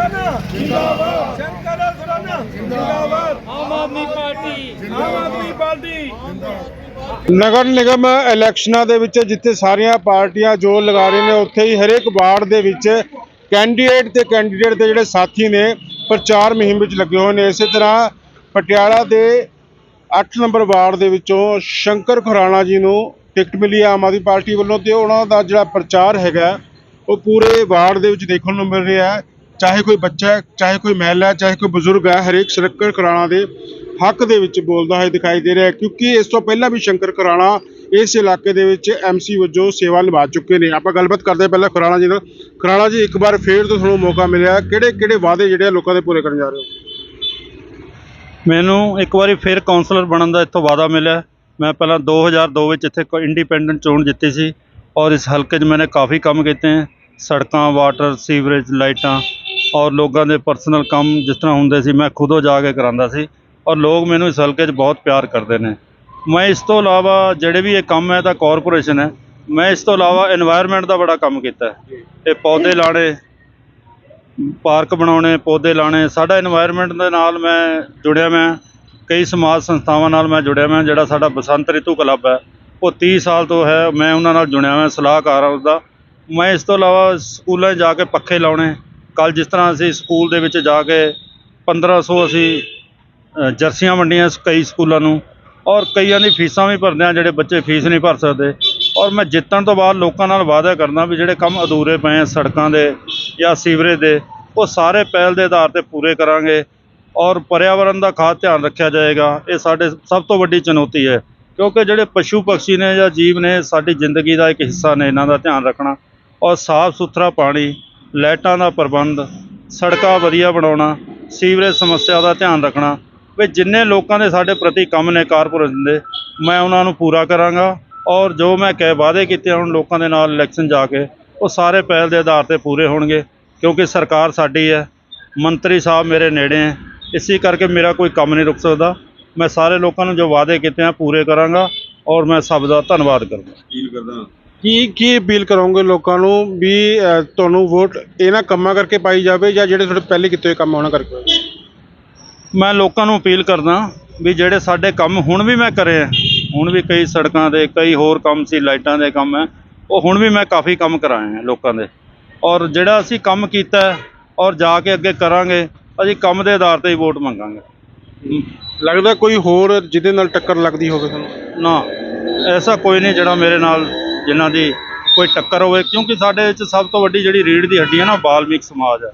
ਖੁਰਾਨਾ ਜਿੰਦਾਬਾਦ। ਸ਼ੰਕਰ ਖੁਰਾਨਾ ਜਿੰਦਾਬਾਦ। Aam Aadmi party. Aam Aadmi party. Nagar Nigam ਇਲੈਕਸ਼ਨਾਂ ਦੇ ਵਿੱਚ ਜਿੱਥੇ ਸਾਰੀਆਂ ਪਾਰਟੀਆਂ ਜੋਰ ਲਗਾ ਰਹੀਆਂ ਨੇ ਉੱਥੇ ਹੀ ਹਰੇਕ ਵਾਰਡ ਦੇ ਵਿੱਚ ਕੈਂਡੀਡੇਟ ਤੇ ਕੈਂਡੀਡੇਟ ਦੇ ਜਿਹੜੇ ਸਾਥੀ ਨੇ ਪ੍ਰਚਾਰ ਮੁਹਿੰਮ ਵਿੱਚ ਲੱਗੇ ਹੋਏ ਨੇ। ਇਸੇ ਤਰ੍ਹਾਂ ਪਟਿਆਲਾ ਦੇ 8 ਨੰਬਰ ਵਾਰਡ ਦੇ ਵਿੱਚੋਂ ਸ਼ੰਕਰ ਖੁਰਾਣਾ ਜੀ ਨੂੰ ਟਿਕਟ ਮਿਲੀ ਹੈ ਆਮ ਆਦਮੀ ਪਾਰਟੀ ਵੱਲੋਂ ਤੇ ਉਹਨਾਂ ਦਾ ਜਿਹੜਾ ਪ੍ਰਚਾਰ ਹੈਗਾ ਉਹ ਪੂਰੇ ਵਾਰਡ ਦੇ ਵਿੱਚ ਦੇਖਣ ਨੂੰ ਮਿਲ ਰਿਹਾ ਹੈ। ਚਾਹੇ ਕੋਈ ਬੱਚਾ ਹੈ, ਚਾਹੇ ਕੋਈ ਮਹਿਲਾ ਹੈ, ਚਾਹੇ ਕੋਈ ਬਜ਼ੁਰਗ ਹੈ, ਹਰੇਕ ਸ਼ੰਕਰ ਖਰਾਣਾ ਦੇ ਹੱਕ ਦੇ ਵਿੱਚ ਬੋਲਦਾ ਹੋਇਆ ਦਿਖਾਈ ਦੇ ਰਿਹਾ ਹੈ, ਕਿਉਂਕਿ ਇਸ ਤੋਂ ਪਹਿਲਾਂ ਵੀ ਸ਼ੰਕਰ ਖਰਾਣਾ ਇਸ ਇਲਾਕੇ ਦੇ ਵਿੱਚ ਐਮਸੀ ਵਜੋਂ ਸੇਵਾ ਨਿਭਾ ਚੁੱਕੇ ਨੇ। ਆਪਾਂ ਗੱਲਬਾਤ ਕਰਦੇ ਹਾਂ ਪਹਿਲਾਂ ਖਰਾਣਾ ਜੀ ਨਾਲ। ਖਰਾਣਾ ਜੀ, ਇੱਕ ਵਾਰ ਫੇਰ ਤੋਂ ਤੁਹਾਨੂੰ ਮੌਕਾ ਮਿਲਿਆ। ਕਿਹੜੇ ਕਿਹੜੇ ਵਾਅਦੇ ਜਿਹੜੇ ਆ ਲੋਕਾਂ ਦੇ ਪੂਰੇ ਕਰਨ ਜਾ ਰਹੇ ਹੋ? ਮੈਨੂੰ ਇੱਕ ਵਾਰੀ ਫਿਰ ਕਾਉਂਸਲਰ ਬਣਨ ਦਾ ਇੱਥੋਂ ਵਾਅਦਾ ਮਿਲਿਆ। ਮੈਂ ਪਹਿਲਾਂ 2002 ਵਿੱਚ ਇੱਥੇ ਇੰਡੀਪੈਂਡੈਂਟ ਚੋਣ ਜਿੱਤੀ ਸੀ ਔਰ ਇਸ ਹਲਕੇ 'ਚ ਮੈंने ਕਾਫੀ ਕੰਮ ਕੀਤੇ ਹੈ। ਸੜਕਾਂ ਵਾਟਰ ਸੀਵਰੇਜ ਲਾਈਟਾਂ ਔਰ ਲੋਕਾਂ ਦੇ ਪਰਸਨਲ ਕੰਮ ਜਿਸ ਤਰ੍ਹਾਂ ਹੁੰਦੇ ਸੀ, ਮੈਂ ਖੁਦ ਜਾ ਕੇ ਕਰਾਉਂਦਾ ਸੀ ਔਰ ਲੋਕ ਮੈਨੂੰ ਇਸ ਹਲਕੇ 'ਚ ਬਹੁਤ ਪਿਆਰ ਕਰਦੇ ਨੇ। ਮੈਂ ਇਸ ਤੋਂ ਇਲਾਵਾ ਜਿਹੜੇ ਵੀ ਇਹ ਕੰਮ ਹੈ ਤਾਂ ਕਾਰਪੋਰੇਸ਼ਨ ਹੈ। ਮੈਂ ਇਸ ਤੋਂ ਇਲਾਵਾ এনवायरमेंट ਦਾ ਬੜਾ ਕੰਮ ਕੀਤਾ ਇਹ ਪੌਦੇ ਲਾਣੇ ਪਾਰਕ ਬਣਾਉਣੇ, ਪੌਦੇ ਲਾਣੇ ਸਾਡਾ এনवायरमेंट ਦੇ ਨਾਲ ਮੈਂ ਜੁੜਿਆ ਮੈਂ, ਕਈ ਸਮਾਜ ਸੰਸਥਾਵਾਂ ਨਾਲ ਮੈਂ ਜੁੜਿਆ ਮੈਂ, ਜਿਹੜਾ ਸਾਡਾ ਬਸੰਤ ਰਿਤੂ ਕਲੱਬ ਹੈ, ਉਹ 30 ਸਾਲ ਤੋਂ ਹੈ, ਮੈਂ ਉਹਨਾਂ ਨਾਲ ਜੁੜਿਆ ਮੈਂ ਸਲਾਹਕਾਰ ਹਾਂ ਉਸਦਾ। ਮੈਂ ਇਸ ਤੋਂ ਇਲਾਵਾ ਸਕੂਲਾਂ 'ਚ ਜਾ ਕੇ ਪੱਖੇ ਲਾਉਣੇ ਕੱਲ ਜਿਸ ਤਰ੍ਹਾਂ ਅਸੀਂ ਸਕੂਲ ਦੇ ਵਿੱਚ ਜਾ ਕੇ 1500 ਅਸੀਂ ਜਰਸੀਆਂ ਵੰਡੀਆਂ ਕਈ ਸਕੂਲਾਂ ਨੂੰ ਔਰ ਕਈਆਂ ਦੀ ਫੀਸਾਂ ਵੀ ਭਰਦੇ ਆ ਜਿਹੜੇ ਬੱਚੇ ਫੀਸ ਨਹੀਂ ਭਰ ਸਕਦੇ। ਔਰ ਮੈਂ ਜਿੱਤਣ ਤੋਂ ਬਾਅਦ ਲੋਕਾਂ ਨਾਲ ਵਾਅਦਾ ਕਰਦਾ ਵੀ ਜਿਹੜੇ ਕੰਮ ਅਧੂਰੇ ਪਏ ਆ ਸੜਕਾਂ ਦੇ ਜਾਂ ਸੀਵਰੇਜ ਦੇ, ਉਹ ਸਾਰੇ ਪਹਿਲ ਦੇ ਆਧਾਰ ਤੇ ਪੂਰੇ ਕਰਾਂਗੇ ਔਰ ਪਰਿਆਵਰਨ ਦਾ ਖਾਸ ਧਿਆਨ ਰੱਖਿਆ ਜਾਏਗਾ। ਇਹ ਸਾਡੇ ਸਭ ਤੋਂ ਵੱਡੀ ਚੁਣੌਤੀ ਹੈ ਕਿਉਂਕਿ ਜਿਹੜੇ ਪਸ਼ੂ ਪੰਛੀ ਨੇ ਜਾਂ ਜੀਵ ਨੇ, ਸਾਡੀ ਜ਼ਿੰਦਗੀ ਦਾ ਇੱਕ ਹਿੱਸਾ ਨੇ, ਇਹਨਾਂ ਦਾ ਧਿਆਨ ਰੱਖਣਾ ਔਰ ਸਾਫ਼ ਸੁਥਰਾ ਪਾਣੀ ਲਾਈਟਾਂ ਦਾ ਪ੍ਰਬੰਧ, ਸੜਕਾਂ ਵਧੀਆ ਬਣਾਉਣਾ, ਸੀਵਰੇਜ ਸਮੱਸਿਆ ਦਾ ਧਿਆਨ ਰੱਖਣਾ, ਵੀ ਜਿੰਨੇ ਲੋਕਾਂ ਦੇ ਸਾਡੇ ਪ੍ਰਤੀ ਕੰਮ ਨੇ ਕਾਰਪੋਰੇਸ਼ਨ ਦੇ, ਮੈਂ ਉਹਨਾਂ ਨੂੰ ਪੂਰਾ ਕਰਾਂਗਾ ਔਰ ਜੋ ਮੈਂ ਕਹਿ ਵਾਅਦੇ ਕੀਤੇ ਹੁਣ ਲੋਕਾਂ ਦੇ ਨਾਲ ਇਲੈਕਸ਼ਨ ਜਾ ਕੇ, ਉਹ ਸਾਰੇ ਪਹਿਲ ਦੇ ਆਧਾਰ ਤੇ ਪੂਰੇ ਹੋਣਗੇ, ਕਿਉਂਕਿ ਸਰਕਾਰ ਸਾਡੀ ਹੈ, ਮੰਤਰੀ ਸਾਹਿਬ ਮੇਰੇ ਨੇੜੇ ਹੈ, ਇਸੇ ਕਰਕੇ ਮੇਰਾ ਕੋਈ ਕੰਮ ਨਹੀਂ ਰੁਕ ਸਕਦਾ, ਮੈਂ ਸਾਰੇ ਲੋਕਾਂ ਨੂੰ ਜੋ ਵਾਅਦੇ ਕੀਤੇ ਆ, ਪੂਰੇ ਕਰਾਂਗਾ ਔਰ ਮੈਂ ਸਭ ਦਾ ਧੰਨਵਾਦ ਕਰਦਾ ਕੀ ਕੀ ਅਪੀਲ ਕਰੋਗੇ ਲੋਕਾਂ ਨੂੰ ਵੀ ਅ, ਤੁਹਾਨੂੰ ਵੋਟ ਇਹਨਾਂ ਕੰਮਾਂ ਕਰਕੇ ਪਾਈ ਜਾਵੇ ਜਾਂ ਜਿਹੜੇ ਤੁਹਾਡੇ ਪਹਿਲੇ ਕੀਤੇ ਹੋਏ ਕੰਮ ਆ ਉਹਨਾਂ ਕਰਕੇ ਮੈਂ ਲੋਕਾਂ ਨੂੰ ਅਪੀਲ ਕਰਦਾ ਵੀ ਜਿਹੜੇ ਸਾਡੇ ਕੰਮ ਹੁਣ ਵੀ ਮੈਂ ਕਰੇ ਆ ਹੁਣ ਵੀ ਕਈ ਸੜਕਾਂ ਦੇ ਕਈ ਹੋਰ ਕੰਮ ਸੀ ਲਾਈਟਾਂ ਦੇ ਕੰਮ ਹੈ ਉਹ ਹੁਣ ਵੀ ਮੈਂ ਕਾਫੀ ਕੰਮ ਕਰਾਏ ਆ ਲੋਕਾਂ ਦੇ। ਔਰ ਜਿਹੜਾ ਅਸੀਂ ਕੰਮ ਕੀਤਾ ਹੈ ਔਰ ਜਾ ਕੇ ਅੱਗੇ ਕਰਾਂਗੇ ਅਸੀਂ ਕੰਮ ਦੇ ਆਧਾਰ ਤੇ ਹੀ ਵੋਟ ਮੰਗਾਂਗੇ। ਲੱਗਦਾ ਕੋਈ ਹੋਰ ਜਿਹਦੇ ਨਾਲ ਟੱਕਰ ਲੱਗਦੀ ਹੋਵੇ ਤੁਹਾਨੂੰ? ਨਾ ਐਸਾ ਕੋਈ ਨਹੀਂ ਜਿਹੜਾ ਮੇਰੇ ਨਾਲ ਜਿਨ੍ਹਾਂ ਦੀ ਕੋਈ ਟੱਕਰ ਹੋਵੇ, ਕਿਉਂਕਿ ਸਾਡੇ ਵਿੱਚ ਸਭ ਤੋਂ ਵੱਡੀ ਜਿਹੜੀ ਰੀੜ ਦੀ ਹੱਡੀ ਹੈ ਨਾ ਬਾਲਮਿਕ ਸਮਾਜ ਹੈ।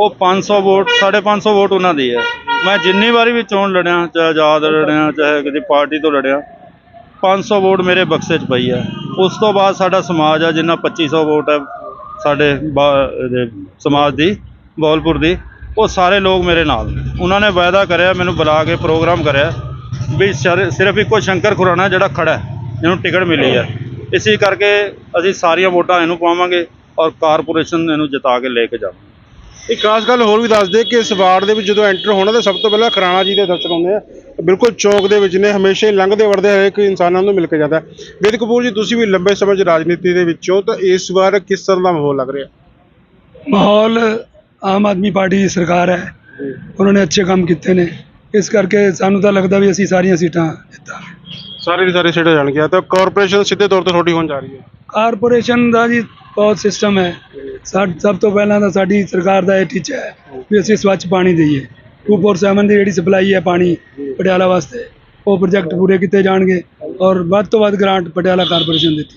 ਉਹ 500 ਵੋਟ 550 ਵੋਟ ਉਹਨਾਂ ਦੀ ਹੈ। ਮੈਂ ਜਿੰਨੀ ਵਾਰੀ ਵੀ ਚੋਣ ਲੜਿਆ, ਚਾਹੇ ਆਜ਼ਾਦ ਲੜਿਆ, ਚਾਹੇ ਕਿਸੇ ਪਾਰਟੀ ਤੋਂ ਲੜਿਆ 500 ਵੋਟ ਮੇਰੇ ਬਕਸੇ 'ਚ ਪਈ ਹੈ। ਉਸ ਤੋਂ ਬਾਅਦ ਸਾਡਾ ਸਮਾਜ ਆ ਜਿੰਨਾ 2500 ਵੋਟ ਹੈ, ਸਾਡੇ ਬਾ- ਸਮਾਜ ਦੀ, ਬੌਲਪੁਰ ਦੀ, ਉਹ ਸਾਰੇ ਲੋਕ ਮੇਰੇ ਨਾਲ ਉਹਨਾਂ ਨੇ ਵਾਅਦਾ ਕਰਿਆ, ਮੈਨੂੰ ਬੁਲਾ ਕੇ ਪ੍ਰੋਗਰਾਮ ਕਰਿਆ, ਵੀ ਸਰ- ਸਿਰਫ ਇੱਕੋ ਸ਼ੰਕਰ ਖੁਰਾਣਾ ਜਿਹੜਾ ਖੜਾ ਜਿਹਨੂੰ ਟਿਕਟ ਮਿਲੀ ਹੈ। ਇਸੇ ਕਰਕੇ ਅਸੀਂ ਸਾਰੀਆਂ ਵੋਟਾਂ ਇਹਨੂੰ ਪਾਵਾਂਗੇ ਔਰ ਕਾਰਪੋਰੇਸ਼ਨ ਇਹਨੂੰ ਜਿਤਾ ਕੇ ਲੈ ਕੇ ਜਾਵਾਂਗੇ। ਇੱਕ ਖਾਸ ਗੱਲ ਹੋਰ ਵੀ ਦੱਸ ਦੇ ਕਿ ਇਸ ਵਾਰਡ ਦੇ ਵਿੱਚ ਜਦੋਂ ਐਂਟਰ ਹੋਣਾ ਤਾਂ ਸਭ ਤੋਂ ਪਹਿਲਾਂ ਖਰਾਣਾ ਜੀ ਦੇ ਦਰਸ਼ਨ ਹੁੰਦੇ ਆ। ਬਿਲਕੁਲ ਚੌਕ ਦੇ ਵਿੱਚ ਨੇ ਹਮੇਸ਼ਾ ਹੀ ਲੰਘਦੇ ਵੜਦੇ ਹਰੇਕ ਇਨਸਾਨਾਂ ਨੂੰ ਮਿਲ ਕੇ ਜਾਂਦਾ। ਵੇਦ ਕਪੂਰ ਜੀ ਤੁਸੀਂ ਵੀ ਲੰਬੇ ਸਮੇਂ 'ਚ ਰਾਜਨੀਤੀ ਦੇ ਵਿੱਚੋਂ ਤਾਂ ਇਸ ਵਾਰ ਕਿਸ ਤਰ੍ਹਾਂ ਦਾ ਮਾਹੌਲ ਲੱਗ ਰਿਹਾ? ਮਾਹੌਲ ਆਮ ਆਦਮੀ ਪਾਰਟੀ ਦੀ ਸਰਕਾਰ ਹੈ। ਉਹਨਾਂ ਨੇ ਅੱਛੇ ਕੰਮ ਕੀਤੇ ਨੇ। ਇਸ ਕਰਕੇ ਸਾਨੂੰ ਤਾਂ ਲੱਗਦਾ ਵੀ ਅਸੀਂ ਸਾਰੀਆਂ ਸੀਟਾਂ ਜਿੱਤਾਂਗੇ। ਸਾਰੇ ਦੇ ਸਾਰੇ ਸਿੱਟੇ ਜਾਣ ਗਿਆ ਤਾਂ ਕਾਰਪੋਰੇਸ਼ਨ ਸਿੱਧੇ ਤੌਰ ਤੇ ਤੁਹਾਡੀ ਹੋਣ ਜਾ ਰਹੀ ਹੈ। ਕਾਰਪੋਰੇਸ਼ਨ ਦਾ ਜੀ ਬਹੁਤ ਸਿਸਟਮ ਹੈ। ਸਾ- ਸਭ ਤੋਂ ਪਹਿਲਾਂ ਤਾਂ ਸਾਡੀ ਸਰਕਾਰ ਦਾ ਇਹ ਟੀਚਾ ਹੈ ਵੀ ਅਸੀਂ ਸਵੱਛ ਪਾਣੀ ਦਈਏ। 247 ਦੀ ਜਿਹੜੀ ਸਪਲਾਈ ਹੈ ਪਾਣੀ ਪਟਿਆਲਾ ਵਾਸਤੇ ਉਹ ਪ੍ਰੋਜੈਕਟ ਪੂਰੇ ਕੀਤੇ ਜਾਣਗੇ ਔਰ ਵੱਧ ਤੋਂ ਵੱਧ ਗ੍ਰਾਂਟ ਪਟਿਆਲਾ ਕਾਰਪੋਰੇਸ਼ਨ ਦਿੱਤੀ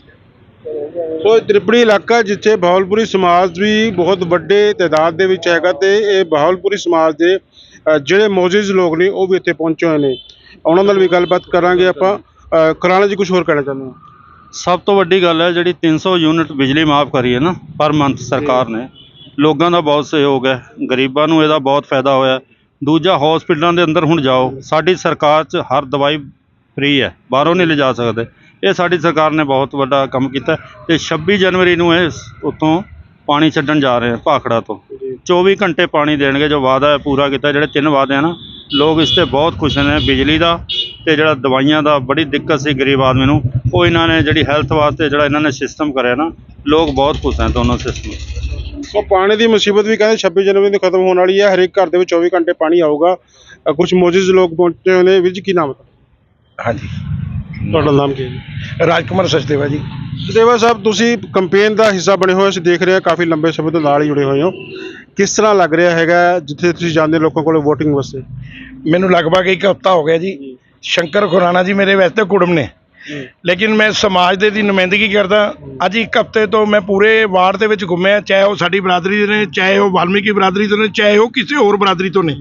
ਸੋ ਇਹ ਤ੍ਰਿਪੜੀ ਇਲਾਕਾ ਜਿੱਥੇ ਬਹਾਵਲਪੁਰੀ ਸਮਾਜ ਵੀ ਬਹੁਤ ਵੱਡੇ ਤਾਦਾਦ ਦੇ ਵਿੱਚ ਹੈਗਾ ਤੇ ਇਹ ਬਹਾਵਲਪੁਰੀ ਸਮਾਜ ਦੇ ਅ, ਜਿਹੜੇ ਮੌਜੂਦ ਲੋਕ ਨੇ ਉਹ ਵੀ ਇੱਥੇ ਪਹੁੰਚੇ ਹੋਏ ਨੇ। ਉਹਨਾਂ ਨਾਲ ਵੀ ਗੱਲਬਾਤ ਕਰਾਂਗੇ ਆਪਾਂ। ਖਰਾਣਾ ਜੀ ਕੁਝ ਹੋਰ ਕਹਿਣਾ ਚਾਹੁੰਦੇ ਹੋ? ਸਭ ਤੋਂ ਵੱਡੀ ਗੱਲ ਹੈ ਜਿਹੜੀ 300 ਯੂਨਿਟ ਬਿਜਲੀ ਮਾਫ ਕਰੀ ਹੈ ਨਾ ਪਰ ਮੰਥ ਸਰਕਾਰ ਨੇ। ਲੋਕਾਂ ਦਾ ਬਹੁਤ ਸਹਿਯੋਗ ਹੈ ਗਰੀਬਾਂ ਨੂੰ ਇਹਦਾ ਬਹੁਤ ਫਾਇਦਾ ਹੋਇਆ ਦੂਜਾ ਹਸਪੀਟਲਾਂ ਦੇ ਅੰਦਰ ਹੁਣ ਜਾਓ ਸਾਡੀ ਸਰਕਾਰ 'ਚ ਹਰ ਦਵਾਈ ਫ੍ਰੀ ਹੈ ਬਾਹਰੋਂ ਨਹੀਂ ਲਿਜਾ ਸਕਦੇ। ਇਹ ਸਾਡੀ ਸਰਕਾਰ ਨੇ ਬਹੁਤ ਵੱਡਾ ਕੰਮ ਕੀਤਾ ਤੇ 26 ਜਨਵਰੀ ਨੂੰ ਇਹ ਉੱਥੋਂ ਪਾਣੀ ਛੱਡਣ ਜਾ ਰਹੇ ਆ ਭਾਖੜਾ ਤੋਂ। 24 ਘੰਟੇ ਪਾਣੀ ਦੇਣਗੇ ਜੋ ਵਾਅਦਾ ਹੈ ਪੂਰਾ ਕੀਤਾ ਜਿਹੜੇ ਤਿੰਨ ਵਾਅਦੇ ਆ ਨਾ ਲੋਕ ਇਸ ਤੇ ਬਹੁਤ ਖੁਸ਼ ਨੇ ਬਿਜਲੀ ਦਾ ਤੇ ਜਿਹੜਾ ਦਵਾਈਆਂ ਦਾ ਬੜੀ ਦਿੱਕਤ ਸੀ ਗਰੀਬ ਆਦਮੀ ਨੂੰ ਉਹ ਇਹਨਾਂ ਨੇ ਜਿਹੜੀ ਹੈਲਥ ਵਾਸਤੇ ਜਿਹੜਾ ਇਹਨਾਂ ਨੇ ਸਿਸਟਮ ਕਰਿਆ ਨਾ ਲੋਕ ਬਹੁਤ ਖੁਸ਼ ਹਨ ਦੋਨੋਂ ਸਿਸਟਮ ਸੋ ਪਾਣੀ ਦੀ ਮੁਸੀਬਤ ਵੀ ਕਹਿੰਦੇ 26 ਜਨਵਰੀ ਨੂੰ ਖਤਮ ਹੋਣ ਵਾਲੀ ਹੈ ਹਰੇਕ ਘਰ ਦੇ ਵਿੱਚ 24 ਘੰਟੇ ਪਾਣੀ ਆਊਗਾ। ਕੁਝ ਮੌਜੂਦ ਲੋਕ ਪਹੁੰਚੇ ਹੋਏ ਨੇ ਵੀਰ ਜੀ ਕੀ ਨਾਮ ਹੈ ਹਾਂਜੀ। ਤੁਹਾਡਾ ਨਾਮ ਕੀ ਹੈ ਰਾਜਕੁਮਾਰ ਸਚਦੇਵਾ ਜੀ। ਦੇਵਾ ਸਾਹਿਬ ਤੁਸੀਂ ਕੰਪੇਨ ਦਾ ਹਿੱਸਾ ਬਣੇ ਹੋਏ ਅਸੀਂ ਦੇਖ ਰਹੇ ਹਾਂ ਕਾਫੀ ਲੰਬੇ ਸਮੇਂ ਤੋਂ ਨਾਲ ਹੀ ਜੁੜੇ ਹੋਏ ਹੋ। ਕਿਸ ਤਰ੍ਹਾਂ ਲੱਗ ਰਿਹਾ ਹੈਗਾ ਜਿੱਥੇ ਤੁਸੀਂ ਜਾਂਦੇ ਲੋਕਾਂ ਕੋਲ VOTING ਵਾਸਤੇ? ਮੈਨੂੰ ਲਗਭਗ ਇੱਕ ਹਫਤਾ ਹੋ ਗਿਆ ਜੀ। ਸ਼ੰਕਰ ਖੁਰਾਨਾ ਜੀ ਮੇਰੇ ਵੈਸੇ ਤਾਂ ਕੁੜਮ ਨੇ। ਲੇਕਿਨ ਮੈਂ ਸਮਾਜ ਦੇ ਦੀ ਨੁਮਾਇੰਦਗੀ ਕਰਦਾ। ਅੱਜ ਇੱਕ ਹਫ਼ਤੇ ਤੋਂ ਮੈਂ ਪੂਰੇ ਵਾਰਡ ਦੇ ਵਿੱਚ ਘੁੰਮਿਆ ਚਾਹੇ ਉਹ ਸਾਡੀ ਬਰਾਦਰੀ ਦੇ ਨੇ ਚਾਹੇ ਉਹ ਵਾਲਮੀਕੀ ਬਰਾਦਰੀ ਤੋਂ ਨੇ ਚਾਹੇ ਉਹ ਕਿਸੇ ਹੋਰ ਬਰਾਦਰੀ ਤੋਂ ਨੇ।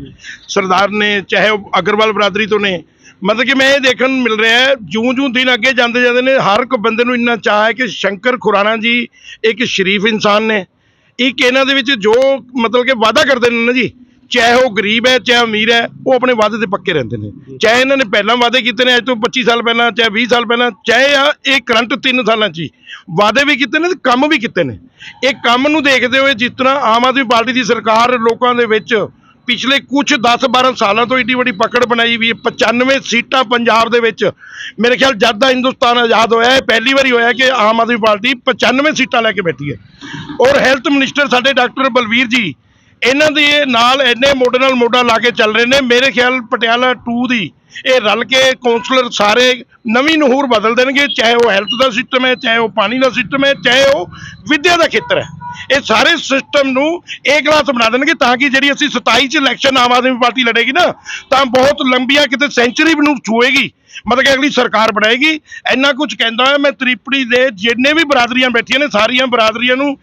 ਸਰਦਾਰ ਨੇ ਚਾਹੇ ਉਹ ਅਗਰਵਾਲ ਬਰਾਦਰੀ ਤੋਂ ਨੇ। ਮਤਲਬ ਕਿ ਮੈਂ ਇਹ ਦੇਖਣ ਨੂੰ ਮਿਲ ਰਿਹਾ ਹੈ ਜੂੰ-ਜੂੰ ਦਿਨ ਅੱਗੇ ਜਾਂਦੇ ਜਾਂਦੇ ਨੇ ਹਰ ਇੱਕ ਬੰਦੇ ਨੂੰ ਇੰਨਾ ਚਾਹ ਹੈ ਕਿ ਸ਼ੰਕਰ ਖੁਰਾਨਾ ਜੀ ਇੱਕ ਸ਼ਰੀਫ ਇਨਸਾਨ ਨੇ। ਇੱਕ ਇਹਨਾਂ ਦੇ ਵਿੱਚ ਜੋ ਮਤਲਬ ਕਿ ਵਾਅਦਾ ਕਰਦੇ ਨੇ ਨਾ ਜੀ ਚਾਹੇ ਉਹ ਗਰੀਬ ਹੈ ਚਾਹੇ ਅਮੀਰ ਹੈ ਉਹ ਆਪਣੇ ਵਾਅਦੇ ਤੇ ਪੱਕੇ ਰਹਿੰਦੇ ਨੇ। ਚਾਹੇ ਇਹਨਾਂ ਨੇ ਪਹਿਲਾਂ ਵਾਅਦੇ ਕੀਤੇ ਨੇ ਅੱਜ ਤੋਂ 25 ਸਾਲ ਪਹਿਲਾਂ ਚਾਹੇ 20 ਸਾਲ ਪਹਿਲਾਂ ਚਾਹੇ ਆ ਇਹ ਕਰੰਟ 3 ਸਾਲਾਂ 'ਚ ਹੀ ਵਾਅਦੇ ਵੀ ਕੀਤੇ ਨੇ ਤੇ ਕੰਮ ਵੀ ਕੀਤੇ ਨੇ। ਇਹ ਕੰਮ ਨੂੰ ਦੇਖਦੇ ਹੋਏ ਜਿਸ ਤਰ੍ਹਾਂ ਆਮ ਆਦਮੀ ਪਾਰਟੀ ਦੀ ਸਰਕਾਰ ਲੋਕਾਂ ਦੇ ਵਿੱਚ ਪਿਛਲੇ ਕੁਝ 10-12 ਸਾਲਾਂ ਤੋਂ ਏਡੀ ਵੱਡੀ ਪਕੜ ਬਣਾਈ ਵੀ ਹੈ 95 ਸੀਟਾਂ ਪੰਜਾਬ ਦੇ ਵਿੱਚ। ਮੇਰੇ ਖਿਆਲ ਜਦ ਦਾ ਹਿੰਦੁਸਤਾਨ ਆਜ਼ਾਦ ਹੋਇਆ ਹੈ ਪਹਿਲੀ ਵਾਰੀ ਹੋਇਆ ਕਿ ਆਮ ਆਦਮੀ ਪਾਰਟੀ 95 ਸੀਟਾਂ ਲੈ ਕੇ ਬੈਠੀ ਹੈ। ਔਰ ਹੈਲਥ ਮਿਨਿਸਟਰ ਸਾਡੇ ਡਾਕਟਰ ਬਲਵੀਰ ਜੀ ਇਹਨਾਂ ਦੇ ਨਾਲ ਇੰਨੇ ਮੋਢੇ ਨਾਲ ਮੋਢਾ ਲਾ ਕੇ ਚੱਲ ਰਹੇ ਨੇ। ਮੇਰੇ ਖਿਆਲ ਪਟਿਆਲਾ 2 ਦੀ ਇਹ ਰਲ ਕੇ ਕਾਉਂਸਲਰ ਸਾਰੇ ਨਵੀਂ ਨੂਰ ਬਦਲ ਦੇਣਗੇ, ਚਾਹੇ ਉਹ ਹੈਲਥ ਦਾ ਸਿਸਟਮ ਹੈ, ਚਾਹੇ ਉਹ ਪਾਣੀ ਦਾ ਸਿਸਟਮ ਹੈ, ਚਾਹੇ ਉਹ ਵਿੱਦਿਆ ਦਾ ਖੇਤਰ ਹੈ। ਇਹ ਸਾਰੇ ਸਿਸਟਮ ਨੂੰ ਇਹ ਕਲਾਸ ਬਣਾ ਦੇਣਗੇ ਤਾਂ ਕਿ ਜਿਹੜੀ ਅਸੀਂ 27 ਚ ਇਲੈਕਸ਼ਨ ਆਮ ਆਦਮੀ ਪਾਰਟੀ ਲੜੇਗੀ ਨਾ, ਤਾਂ ਬਹੁਤ ਲੰਬੀਆਂ ਕਿਤੇ ਸੈਂਚਰੀ ਨੂੰ ਛੂਏਗੀ। ਮਤਲਬ ਕਿ ਅਗਲੀ ਸਰਕਾਰ ਬਣਾਏਗੀ। ਇੰਨਾ ਕੁਝ ਕਹਿੰਦਾ ਹੋਇਆ, ਮੈਂ ਤ੍ਰਿਪੜੀ ਦੇ ਜਿੰਨੇ ਵੀ ਬਰਾਦਰੀਆਂ ਬੈਠੀਆਂ ਨੇ, ਸਾਰੀਆਂ ਬਰਾਦਰੀਆਂ ਨੂੰ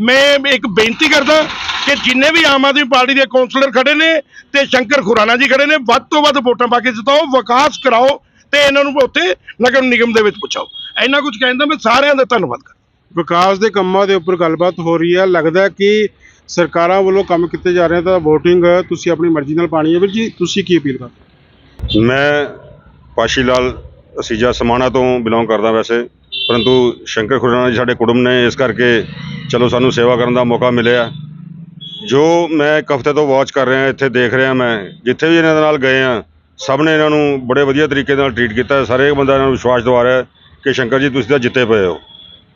ਮੈਂ ਇੱਕ ਬੇਨਤੀ ਕਰਦਾ ਕਿ ਜਿੰਨੇ ਵੀ ਆਮ ਆਦਮੀ ਪਾਰਟੀ ਦੇ ਕਾਉਂਸਲਰ ਖੜੇ ਨੇ ਤੇ ਸ਼ੰਕਰ ਖੁਰਾਨਾ ਜੀ ਖੜੇ ਨੇ ਵੱਧ ਤੋਂ ਵੱਧ ਵੋਟਾਂ ਪਾ ਕੇ ਜਿਤਾਓ ਵਿਕਾਸ ਕਰਾਓ ਤੇ ਇਹਨਾਂ ਨੂੰ ਉੱਥੇ ਨਗਰ ਨਿਗਮ ਦੇ ਵਿੱਚ ਪਹੁੰਚਾਓ ਇੰਨਾ ਕੁਝ ਕਹਿੰਦਾ ਮੈਂ ਸਾਰਿਆਂ ਦਾ ਧੰਨਵਾਦ ਕਰਦਾ। ਵਿਕਾਸ ਦੇ ਕੰਮਾਂ ਦੇ ਉੱਪਰ ਗੱਲਬਾਤ ਹੋ ਰਹੀ ਹੈ। ਲੱਗਦਾ ਕਿ ਸਰਕਾਰਾਂ ਵੱਲੋਂ ਕੰਮ ਕੀਤੇ ਜਾ ਰਹੇ ਤਾਂ VOTING ਤੁਸੀਂ ਆਪਣੀ ਮਰਜ਼ੀ ਨਾਲ ਪਾਣੀ ਹੈ। ਵੀਰ ਜੀ ਤੁਸੀਂ ਕੀ ਅਪੀਲ ਕਰਦੇ ਮੈਂ ਪਾਸ਼ੀ ਲਾਲ ਅਸੀਜਾ ਸਮਾਣਾ ਤੋਂ ਬਿਲੋਂਗ ਕਰਦਾ ਵੈਸੇ ਪਰੰਤੂ ਸ਼ੰਕਰ ਖੁਰਾਨਾ ਜੀ ਸਾਡੇ ਕੁੜਮ ਨੇ ਇਸ ਕਰਕੇ ਚਲੋ ਸਾਨੂੰ ਸੇਵਾ ਕਰਨ ਦਾ ਮੌਕਾ ਮਿਲਿਆ। ਜੋ ਮੈਂ ਇੱਕ ਹਫ਼ਤੇ ਤੋਂ ਵਾਚ ਕਰ ਰਿਹਾ, ਇੱਥੇ ਦੇਖ ਰਿਹਾ ਮੈਂ, ਜਿੱਥੇ ਵੀ ਇਹਨਾਂ ਦੇ ਨਾਲ ਗਏ ਆ, ਸਭ ਨੇ ਇਹਨਾਂ ਨੂੰ ਬੜੇ ਵਧੀਆ ਤਰੀਕੇ ਨਾਲ ਟਰੀਟ ਕੀਤਾ ਸਾਰੇ ਬੰਦਾ ਇਹਨਾਂ ਨੂੰ ਵਿਸ਼ਵਾਸ ਦਿਵਾ ਰਿਹਾ ਕਿ ਸ਼ੰਕਰ ਜੀ, ਤੁਸੀਂ ਤਾਂ ਜਿੱਤੇ ਪਏ ਹੋ।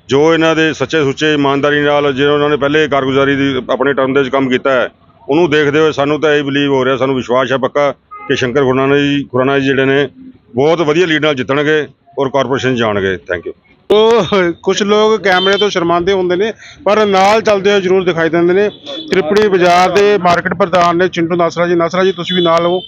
ਜੋ ਇਹਨਾਂ ਦੇ ਸੱਚੇ ਸੁੱਚੇ ਇਮਾਨਦਾਰੀ ਨਾਲ ਜਿਹੜਾ ਉਹਨਾਂ ਨੇ ਪਹਿਲੇ ਕਾਰਗੁਜ਼ਾਰੀ ਦੀ ਆਪਣੇ ਟਰਮ ਦੇ ਵਿੱਚ ਕੰਮ ਕੀਤਾ ਹੈ, ਉਹਨੂੰ ਦੇਖਦੇ ਹੋਏ ਸਾਨੂੰ ਤਾਂ ਇਹ ਬਲੀਵ ਹੋ ਰਿਹਾ, ਸਾਨੂੰ ਵਿਸ਼ਵਾਸ ਹੈ ਪੱਕਾ ਕਿ ਸ਼ੰਕਰ ਖੁਰਾਨਾ ਜੀ ਖੁਰਾਨਾ ਜੀ ਜਿਹੜੇ ਨੇ ਬਹੁਤ ਵਧੀਆ ਲੀਡ ਨਾਲ ਜਿੱਤਣਗੇ ਔਰ ਕਾਰਪੋਰੇਸ਼ਨ ਜਾਣਗੇ। ਥੈਂਕ ਯੂ ਕੁਝ ਲੋਕ ਕੈਮਰੇ ਤੋਂ ਸ਼ਰਮਾਉਂਦੇ ਹੁੰਦੇ ਨੇ, ਪਰ ਨਾਲ ਚੱਲਦੇ ਹੋਏ ਜ਼ਰੂਰ ਦਿਖਾਈ ਦਿੰਦੇ ਨੇ। ਤ੍ਰਿਪੜੀ ਬਾਜ਼ਾਰ ਦੇ ਮਾਰਕੀਟ ਪ੍ਰਧਾਨ ਨੇ ਚਿੰਟੂ ਨਾਸਰਾ ਜੀ। ਨਾਸਰਾ ਜੀ, ਤੁਸੀਂ ਵੀ ਨਾਲ ਹੋ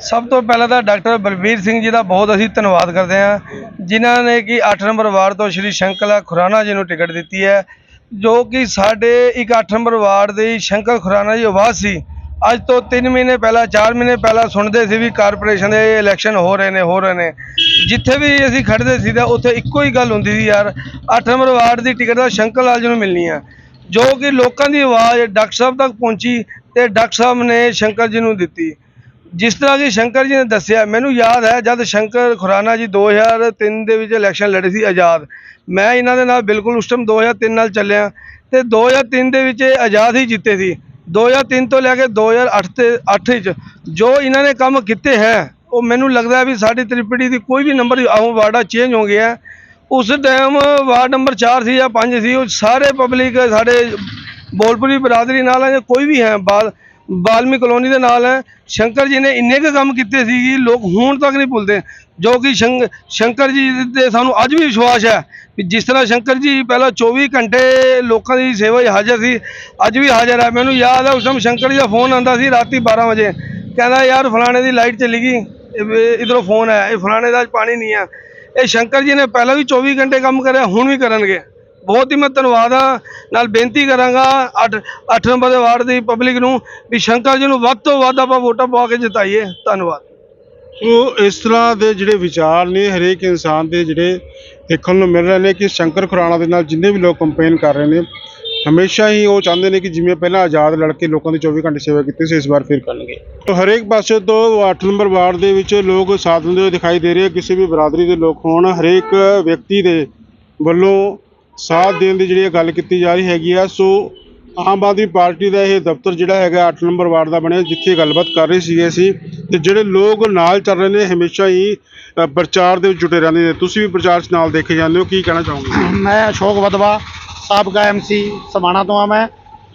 ਸਭ ਤੋਂ ਪਹਿਲਾਂ ਤਾਂ ਡਾਕਟਰ ਬਲਬੀਰ ਸਿੰਘ ਜੀ ਦਾ ਬਹੁਤ ਅਸੀਂ ਧੰਨਵਾਦ ਕਰਦੇ ਹਾਂ, ਜਿਨ੍ਹਾਂ ਨੇ ਕਿ 8 ਨੰਬਰ ਵਾਰਡ ਤੋਂ ਸ਼੍ਰੀ ਸ਼ੰਕਲਾ ਖੁਰਾਨਾ ਜੀ ਨੂੰ ਟਿਕਟ ਦਿੱਤੀ ਹੈ, ਜੋ ਕਿ ਸਾਡੇ ਇੱਕ 8 ਨੰਬਰ ਵਾਰਡ ਦੇ ਸ਼ੰਕਰ ਖੁਰਾਨਾ ਜੀ ਆਵਾਜ਼ ਸੀ। ਅੱਜ ਤੋਂ 3 ਮਹੀਨੇ ਪਹਿਲਾਂ 4 ਮਹੀਨੇ ਪਹਿਲਾਂ ਸੁਣਦੇ ਸੀ ਵੀ ਕਾਰਪੋਰੇਸ਼ਨ ਦੇ ਇਲੈਕਸ਼ਨ ਹੋ ਰਹੇ ਨੇ, ਹੋ ਰਹੇ ਨੇ। ਜਿੱਥੇ ਵੀ ਅਸੀਂ ਖੜਦੇ ਸੀ ਤਾਂ ਉੱਥੇ ਇੱਕੋ ਹੀ ਗੱਲ ਹੁੰਦੀ ਸੀ, ਯਾਰ 8 ਨੰਬਰ ਵਾਰਡ ਦੀ ਟਿਕਟ ਤਾਂ ਸ਼ੰਕਰ ਲਾਲ ਜੀ ਨੂੰ ਮਿਲਣੀ ਆ। ਜੋ ਕਿ ਲੋਕਾਂ ਦੀ ਆਵਾਜ਼ ਡਾਕਟਰ ਸਾਹਿਬ ਤੱਕ ਪਹੁੰਚੀ ਤੇ ਡਾਕਟਰ ਸਾਹਿਬ ਨੇ ਸ਼ੰਕਰ ਜੀ ਨੂੰ ਦਿੱਤੀ। ਜਿਸ ਤਰ੍ਹਾਂ ਕਿ ਸ਼ੰਕਰ ਜੀ ਨੇ ਦੱਸਿਆ, ਮੈਨੂੰ ਯਾਦ ਹੈ ਜਦ ਸ਼ੰਕਰ ਖੁਰਾਨਾ ਜੀ 2003 ਦੇ ਵਿੱਚ ਇਲੈਕਸ਼ਨ ਲੜੇ ਸੀ ਆਜ਼ਾਦ। ਮੈਂ ਇਹਨਾਂ ਦੇ ਨਾਲ ਬਿਲਕੁਲ ਉਸ ਟਾਈਮ 2003 ਨਾਲ ਚੱਲਿਆ ਤੇ 2003 ਦੇ ਵਿੱਚ ਇਹ ਆਜ਼ਾਦ ਹੀ ਜਿੱਤੇ ਸੀ। 2003 ਤੋਂ ਲੈ ਕੇ 2008 ਤੇ 8 'ਚ ਜੋ ਇਹਨਾਂ ਨੇ ਕੰਮ ਕੀਤੇ ਹੈ, ਉਹ ਮੈਨੂੰ ਲੱਗਦਾ ਵੀ ਸਾਡੀ ਤ੍ਰਿਪੜੀ ਦੀ ਕੋਈ ਵੀ ਨੰਬਰ ਆਉਂ ਵਾਰਡਾ ਚੇਂਜ ਹੋ ਗਿਆ ਉਸ ਟਾਈਮ ਵਾਰਡ ਨੰਬਰ 4 ਸੀ ਜਾਂ 5 ਸੀ, ਉਹ ਸਾਰੇ ਪਬਲਿਕ ਸਾਡੇ ਬੋਲਪੁਰੀ ਬਰਾਦਰੀ ਨਾਲ ਜਾਂ ਕੋਈ ਵੀ ਹੈ ਬਾਲ ਬਾਲਮੀ ਕਲੋਨੀ ਦੇ ਨਾਲ ਹੈ ਸ਼ੰਕਰ ਜੀ ਨੇ ਇੰਨੇ ਕੁ ਕੰਮ ਕੀਤੇ ਸੀ ਕਿ ਲੋਕ ਹੁਣ ਤੱਕ ਨਹੀਂ ਭੁੱਲਦੇ, ਜੋ ਕਿ ਸ਼ੰਕ, ਸ਼ੰਕਰ ਜੀ ਤੇ ਸਾਨੂੰ ਅੱਜ ਵੀ ਵਿਸ਼ਵਾਸ ਹੈ ਵੀ ਜਿਸ ਤਰ੍ਹਾਂ ਸ਼ੰਕਰ ਜੀ ਪਹਿਲਾਂ 24 ਘੰਟੇ ਲੋਕਾਂ ਦੀ ਸੇਵਾ 'ਚ ਹਾਜ਼ਰ ਸੀ, ਅੱਜ ਵੀ ਹਾਜ਼ਰ ਹੈ। ਮੈਨੂੰ ਯਾਦ ਹੈ ਉਸ ਟਾਈਮ ਸ਼ੰਕਰ ਜੀ ਦਾ ਫੋਨ ਆਂਦਾ ਸੀ ਰਾਤੀ 12 ਵਜੇ। ਕਹਿੰਦਾ, ਯਾਰ ਫਲਾਣੇ ਦੀ ਲਾਈਟ ਚਲੀ ਗਈ ਇਧਰੋਂ ਫੋਨ ਆਇਆ ਇਹ ਫਲਾਣੇ ਦਾ ਅੱਜ ਪਾਣੀ ਨਹੀਂ ਆ ਇਹ ਸ਼ੰਕਰ ਜੀ ਨੇ ਪਹਿਲਾਂ ਵੀ 24 ਘੰਟੇ ਕੰਮ ਕਰਿਆ, ਹੁਣ ਵੀ ਕਰਨਗੇ। ਬਹੁਤ ਹੀ ਮੈਂ ਧੰਨਵਾਦ ਹਾਂ। ਨਾਲ ਬੇਨਤੀ ਕਰਾਂਗਾ 8 8 ਨੰਬਰ ਦੇ ਵਾਰਡ ਦੀ ਪਬਲਿਕ ਨੂੰ ਵੀ ਸ਼ੰਕਰ ਜੀ ਨੂੰ ਵੱਧ ਤੋਂ ਵੱਧ ਆਪਾਂ ਵੋਟਾਂ ਪਾ ਕੇ ਜਿਤਾਈਏ। ਧੰਨਵਾਦ। ਸੋ ਇਸ ਤਰ੍ਹਾਂ ਦੇ ਜਿਹੜੇ ਵਿਚਾਰ ਨੇ ਹਰੇਕ ਇਨਸਾਨ ਦੇ ਜਿਹੜੇ ਦੇਖਣ ਨੂੰ ਮਿਲ ਰਹੇ ਨੇ ਕਿ ਸ਼ੰਕਰ ਖੁਰਾਣਾ ਦੇ ਨਾਲ ਜਿੰਨੇ ਵੀ ਲੋਕ ਕੰਪੇਨ ਕਰ ਰਹੇ ਨੇ, ਹਮੇਸ਼ਾ ਹੀ ਉਹ ਚਾਹੁੰਦੇ ਨੇ ਕਿ ਜਿਵੇਂ ਪਹਿਲਾਂ ਆਜ਼ਾਦ ਲੜ ਕੇ ਲੋਕਾਂ ਦੀ 24 ਘੰਟੇ ਸੇਵਾ ਕੀਤੀ ਸੀ, ਇਸ ਵਾਰ ਫਿਰ ਕਰਨਗੇ। ਤੋ ਹਰੇਕ ਪਾਸੇ ਤੋਂ 8 ਨੰਬਰ ਵਾਰਡ ਦੇ ਵਿੱਚ ਲੋਕ ਸਾਥ ਦਿੰਦੇ ਹੋਏ ਦਿਖਾਈ ਦੇ ਰਹੇ ਕਿਸੇ ਵੀ ਬਰਾਦਰੀ ਦੇ ਲੋਕ ਹੋਣ, ਹਰੇਕ ਵਿਅਕਤੀ ਦੇ ਵੱਲੋਂ ਸਾਥ ਦੇਣ ਦੀ ਜਿਹੜੀ ਇਹ ਗੱਲ ਕੀਤੀ ਜਾ ਰਹੀ ਹੈਗੀ ਆ, ਸੋ ਆਮ ਆਦਮੀ ਪਾਰਟੀ ਦਾ ਇਹ ਦਫ਼ਤਰ ਜਿਹੜਾ ਹੈਗਾ 8 ਨੰਬਰ ਵਾਰਡ ਦਾ ਬਣਿਆ, ਜਿੱਥੇ ਗੱਲਬਾਤ ਕਰ ਰਹੇ ਸੀਗੇ ਅਸੀਂ, ਤੇ ਜਿਹੜੇ ਲੋਕ ਨਾਲ ਚੱਲ ਰਹੇ ਨੇ, ਹਮੇਸ਼ਾ ਹੀ ਪ੍ਰਚਾਰ ਦੇ ਵਿੱਚ ਜੁਟੇ ਰਹਿੰਦੇ ਨੇ। ਤੁਸੀਂ ਵੀ ਪ੍ਰਚਾਰ 'ਚ ਨਾਲ ਦੇਖੇ ਜਾਂਦੇ ਹੋ, ਕੀ ਕਹਿਣਾ ਚਾਹੋਗੇ? ਮੈਂ ਅਸ਼ੋਕ ਵਦਵਾ, ਸਾਬਕਾ ਐਮਸੀ ਸਮਾਣਾ ਤੋਂ ਆ ਮੈਂ।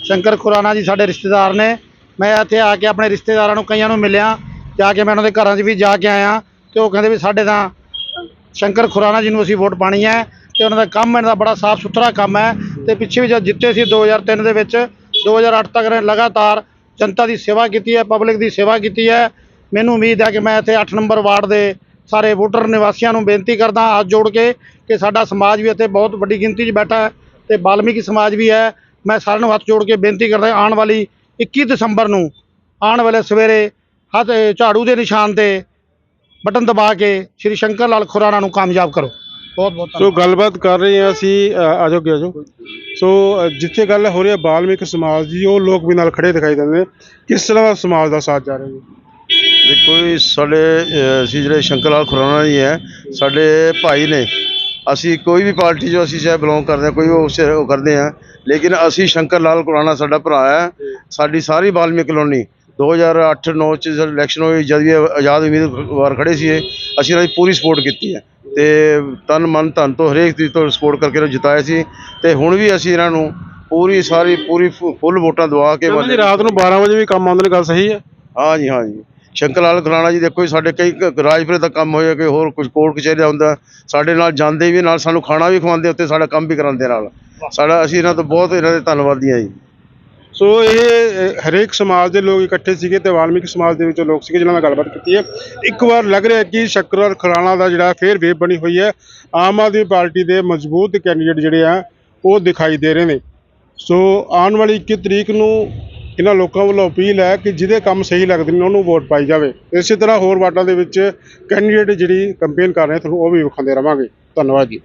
ਸ਼ੰਕਰ ਖੁਰਾਨਾ ਜੀ ਸਾਡੇ ਰਿਸ਼ਤੇਦਾਰ ਨੇ। ਮੈਂ ਇੱਥੇ ਆ ਕੇ ਆਪਣੇ ਰਿਸ਼ਤੇਦਾਰਾਂ ਨੂੰ, ਕਈਆਂ ਨੂੰ ਮਿਲਿਆ। ਜਾ ਕੇ ਮੈਂ ਉਹਨਾਂ ਦੇ ਘਰਾਂ 'ਚ ਵੀ ਜਾ ਕੇ ਆਇਆ, ਤੇ ਉਹ ਕਹਿੰਦੇ ਵੀ ਸਾਡੇ ਤਾਂ ਸ਼ੰਕਰ ਖੁਰਾਨਾ ਜੀ ਨੂੰ ਅਸੀਂ ਵੋਟ ਪਾਣੀ ਹੈ। ਤੇ ਉਹਨਾਂ ਦਾ ਕੰਮ ਇਹਨਾਂ ਦਾ ਬੜਾ ਸਾਫ਼ ਸੁਥਰਾ ਕੰਮ ਹੈ ਤੇ ਪਿੱਛੇ ਵੀ ਜਦ ਜਿੱਤੇ ਸੀ 2003 ਦੇ ਵਿੱਚ 2008 ਤੱਕ ਨੇ ਲਗਾਤਾਰ ਜਨਤਾ ਦੀ ਸੇਵਾ ਕੀਤੀ ਹੈ, ਪਬਲਿਕ ਦੀ ਸੇਵਾ ਕੀਤੀ ਹੈ। ਮੈਨੂੰ ਉਮੀਦ ਹੈ ਕਿ ਮੈਂ ਇੱਥੇ 8 ਨੰਬਰ ਵਾਰਡ ਦੇ ਸਾਰੇ ਵੋਟਰ ਨਿਵਾਸੀਆਂ ਨੂੰ ਬੇਨਤੀ ਕਰਦਾ ਹੱਥ ਜੋੜ ਕੇ ਕਿ ਸਾਡਾ ਸਮਾਜ ਵੀ ਇੱਥੇ ਬਹੁਤ ਵੱਡੀ ਗਿਣਤੀ 'ਚ ਬੈਠਾ ਹੈ ਤੇ ਬਾਲਮੀਕੀ ਸਮਾਜ ਵੀ ਹੈ। ਮੈਂ ਸਾਰਿਆਂ ਨੂੰ ਹੱਥ ਜੋੜ ਕੇ ਬੇਨਤੀ ਕਰਦਾ ਆਉਣ ਵਾਲੀ 21 ਦਸੰਬਰ ਨੂੰ ਆਉਣ ਵਾਲੇ ਸਵੇਰੇ ਹੱਥ, ਝਾੜੂ ਦੇ ਨਿਸ਼ਾਨ ਤੇ ਬਟਨ ਦਬਾ ਕੇ ਸ਼੍ਰੀ ਸ਼ੰਕਰ ਲਾਲ ਖੁਰਾਣਾ ਨੂੰ ਕਾਮਯਾਬ ਕਰੋ। ਬਹੁਤ ਬਹੁਤ ਸੋ ਗੱਲਬਾਤ ਕਰ ਰਹੇ ਹਾਂ ਅਸੀਂ ਅ, ਆ ਜਾਓ ਅੱਗੇ ਆ ਜਾਓ। ਸੋ ਜਿੱਥੇ ਗੱਲ ਹੋ ਰਹੀ ਹੈ ਬਾਲਮੀਕ ਸਮਾਜ ਦੀ ਉਹ ਲੋਕ ਵੀ ਨਾਲ ਖੜੇ ਦਿਖਾਈ ਦਿੰਦੇ ਨੇ। ਕਿਸ ਤਰ੍ਹਾਂ ਦਾ ਸਮਾਜ ਦਾ ਸਾਥ ਜਾ ਰਿਹਾ ਜੀ ਦੇਖੋ ਜੀ ਸਾਡੇ ਅਸੀਂ ਜਿਹੜੇ ਸ਼ੰਕਰ ਲਾਲ ਖੁਰਾਨਾ ਜੀ ਹੈ ਸਾਡੇ ਭਾਈ ਨੇ ਅਸੀਂ ਕੋਈ ਵੀ ਪਾਰਟੀ ਜੋ ਅਸੀਂ ਚਾਹੇ ਬਿਲੋਂਗ ਕਰਦੇ ਹਾਂ ਕੋਈ ਉਹ ਕਰਦੇ ਹਾਂ ਲੇਕਿਨ ਅਸੀਂ ਸ਼ੰਕਰ ਲਾਲ ਖੁਰਾਨਾ ਸਾਡਾ ਭਰਾ ਹੈ ਸਾਡੀ ਸਾਰੀ ਬਾਲਮੀਕ ਕਲੋਨੀ 2008-9 ਚ ਜਦ ਇਲੈਕਸ਼ਨ ਹੋਈ ਜਦ ਵੀ ਆਜ਼ਾਦ ਉਮੀਦਵਾਰ ਖੜੇ ਸੀ ਅਸੀਂ ਇਹਨਾਂ ਦੀ ਪੂਰੀ ਸਪੋਰਟ ਕੀਤੀ ਹੈ। ਤੇ ਤਨ ਮਨ ਧਨ ਤੋਂ ਹਰੇਕ ਚੀਜ਼ ਤੋਂ ਸਪੋਰਟ ਕਰਕੇ ਇਹਨਾਂ ਨੂੰ ਜਿਤਾਇਆ ਸੀ ਤੇ ਹੁਣ ਵੀ ਅਸੀਂ ਇਹਨਾਂ ਨੂੰ ਪੂਰੀ ਸਾਰੀ ਪੂਰੀ ਫੁੱਲ ਵੋਟਾਂ ਦਵਾ ਕੇ ਜੀ ਰਾਤ ਨੂੰ 12 ਵਜੇ ਵੀ ਕੰਮ ਆਉਂਦੇ ਨੇ ਗੱਲ ਸਹੀ ਹੈ। ਹਾਂ ਜੀ ਹਾਂ ਜੀ। ਸ਼ੰਕਰ ਲਾਲ ਖੁਰਾਨਾ ਜੀ ਦੇਖੋ ਜੀ ਸਾਡੇ ਕਈ ਕ- ਰਾਜਪੁਰੇ ਦਾ ਕੰਮ ਹੋਇਆ ਕੋਈ ਹੋਰ ਕੁਝ ਕੋਰਟ ਕਚਹਿਰੀ ਹੁੰਦਾ ਸਾਡੇ ਨਾਲ ਜਾਂਦੇ ਵੀ ਨਾਲ ਸਾਨੂੰ ਖਾਣਾ ਵੀ ਖਵਾਉਂਦੇ ਉੱਤੇ ਸਾਡਾ ਕੰਮ ਵੀ ਕਰਾਉਂਦੇ ਨਾਲ। ਸਾਡਾ ਅਸੀਂ ਇਹਨਾਂ ਤੋਂ ਬਹੁਤ ਇਹਨਾਂ ਦੇ ਧੰਨਵਾਦੀ ਹਾਂ ਜੀ। ਸੋ ਇਹ ਹਰੇਕ ਸਮਾਜ ਦੇ ਲੋਕ ਇਕੱਠੇ ਸੀਗੇ ਤੇ ਵਾਲਮੀਕ ਸਮਾਜ ਦੇ ਵਿੱਚੋਂ ਲੋਕ ਸੀਗੇ ਜਿਨ੍ਹਾਂ ਨਾਲ ਗੱਲਬਾਤ ਕੀਤੀ ਹੈ। ਇੱਕ ਵਾਰ ਲੱਗ ਰਿਹਾ ਕਿ ਸ਼ੱਕਰਵਾਲ ਖੁਰਾਣਾ ਦਾ ਜਿਹੜਾ ਫੇਰ ਵੇਵ ਬਣੀ ਹੋਈ ਹੈ, ਆਮ ਆਦਮੀ ਪਾਰਟੀ ਦੇ ਮਜ਼ਬੂਤ ਕੈਂਡੀਡੇਟ ਜਿਹੜੇ ਆ, ਉਹ ਦਿਖਾਈ ਦੇ ਰਹੇ ਨੇ। ਸੋ ਆਉਣ ਵਾਲੀ 21 ਤਰੀਕ ਨੂੰ ਇਹਨਾਂ ਲੋਕਾਂ ਵੱਲੋਂ ਅਪੀਲ ਹੈ ਕਿ ਜਿਹਦੇ ਕੰਮ ਸਹੀ ਲੱਗਦੇ ਨੇ, ਉਹਨੂੰ ਵੋਟ ਪਾਈ ਜਾਵੇ। ਇਸੇ ਤਰ੍ਹਾਂ ਹੋਰ ਵਾਰਡਾਂ ਦੇ ਵਿੱਚ ਕੈਂਡੀਡੇਟ ਜਿਹੜੀ ਕੰਪੇਨ ਕਰ ਰਹੇ ਤੁਹਾਨੂੰ ਉਹ ਵੀ ਵਿਖਾਉਂਦੇ ਰਵਾਂਗੇ। ਧੰਨਵਾਦ ਜੀ।